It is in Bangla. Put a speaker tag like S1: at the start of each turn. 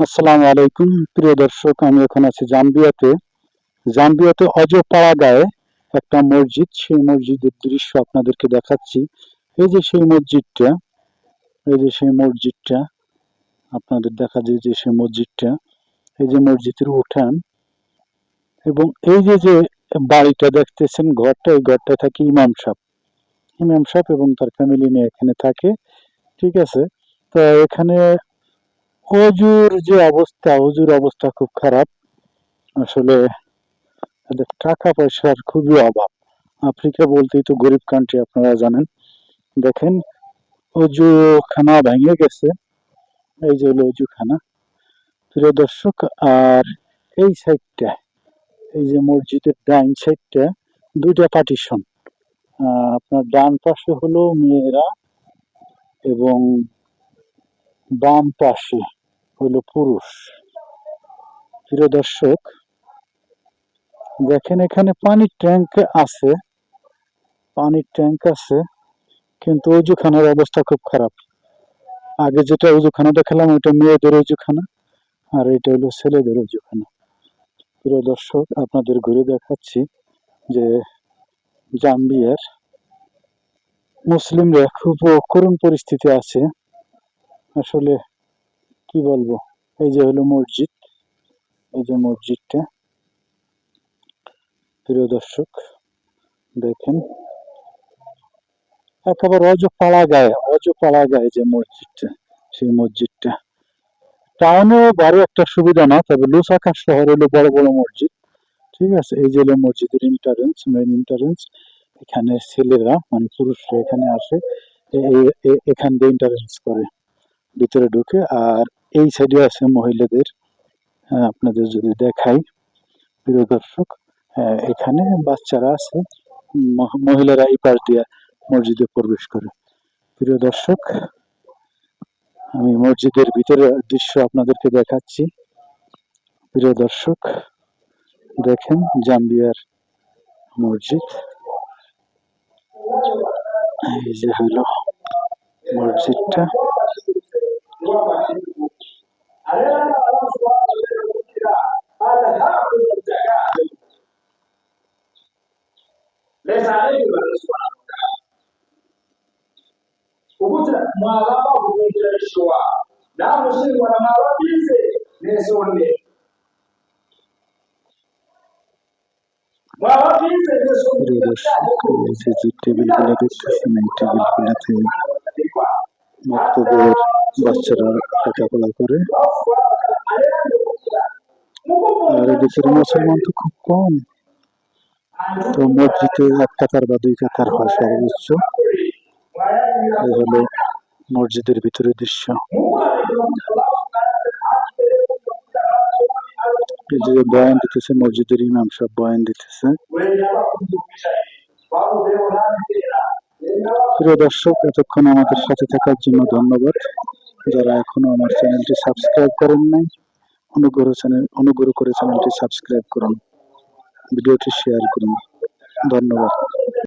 S1: আসসালামু আলাইকুম। প্রিয় দর্শক, আমি এখন আছি জাম্বিয়াতে। জাম্বিয়াতে অজপাড়া গায়ে একটা মসজিদ। সেই মসজিদের দৃশ্য আপনাদেরকে দেখাচ্ছি। এই যে সেই মসজিদটা, এই যে সেই মসজিদটা, আপনাদের দেখা যায় যে সেই মসজিদটা, এই যে মসজিদের উঠান এবং এই যে যে বাড়িটা দেখতেছেন, ঘরটা, এই ঘরটা থাকে ইমাম সাহেব। ইমাম সাহেব এবং তার ফ্যামিলি নিয়ে এখানে থাকে। ঠিক আছে? তো এখানে অজুর যে অবস্থা অজুর অবস্থা খুব খারাপ। আসলে টাকা পয়সার খুবই অভাব। আফ্রিকা বলতেই তো গরিব কান্ট্রি আপনারা জানেন। দেখেন অজু খানা ভেঙে গেছে। এই যে হলো অজু খানা প্রিয় দর্শক, আর এই সাইডটা এই যে মসজিদের ডাইন সাইডটা দুইটা পার্টিশন আপনার ডান পাশে হলো মেয়েরা এবং বাম পাশে হলো পুরুষ। প্রিয় দর্শক, দেখেন এখানে পানির ট্যাঙ্ক আছে পানির ট্যাঙ্ক আছে, কিন্তু অজুখানার অবস্থা খুব খারাপ। আগে যেটা অজুখানা দেখালাম, ওইটা মেয়েদের অজুখানা আর এটা হলো ছেলেদের অজুখানা প্রিয় দর্শক, আপনাদের ঘুরে দেখাচ্ছি যে জাম্বিয়ার মুসলিমরা খুব করুণ পরিস্থিতি আছে। আসলে কি বলব? এই যে হলো মসজিদ। এই যে মসজিদটা। প্রিয় দর্শক, দেখেন। একেবারে অজপাড়া গায়ে অজপাড়া গায়ে যে মসজিদটা, সেই মসজিদটা। টাউনে বড় একটা সুবিধা না, তবে লুসাকা শহর হলো বড় বড় মসজিদ। ঠিক আছে? এই যে হলো মসজিদের ইন্টারেন্স মেন ইন্টারেন্স এখানে ছেলেরা মানে পুরুষরা এখানে আসে। এখান দিয়ে ইন্টারেন্স করে। ভিতরে ঢুকে আর এই সাইডে আছে মহিলাদের হ্যাঁ, আপনাদের যদি দেখাই প্রিয় দর্শক হ্যাঁ, এখানে বাচ্চারা আছে মহ- মহিলারা এই পাশ দিয়ে মসজিদে প্রবেশ করে। প্রিয় দর্শক আমি মসজিদের ভিতরে দৃশ্য আপনাদেরকে দেখাচ্ছি। প্রিয় দর্শক দেখেন জাম্বিয়ার মসজিদ। এই যে হলো মসজিদটা।
S2: risaale bi ba subhanahu wa ta'ala ukuta mwalaba kukungira shwa na
S1: mushingwa na mawabize nesonde মেসেজের টেবিলগুলো দেখতেছেন এই টেবিলগুলোতে মক্তবের বাচ্চারা লেখাপড়া করে আর এদেশের মুসলমান তো খুব কম তো মসজিদে এক কাতার বা দুই কাতার হয় সর্বোচ্চ এই হলো মসজিদের ভিতরের দৃশ্য। যে বয়ান দিতেছে মসজিদের ইমাম সব বয়ান দিতেছে। প্রিয় দর্শক, এতক্ষণ আমাদের সাথে থাকার জন্য ধন্যবাদ। যারা এখনও আমার চ্যানেলটি সাবস্ক্রাইব করেন নাই, অনুগ্রহ চ্যানেল অনুগ্রহ করে চ্যানেলটি সাবস্ক্রাইব করুন। ভিডিওটি শেয়ার করুন। ধন্যবাদ।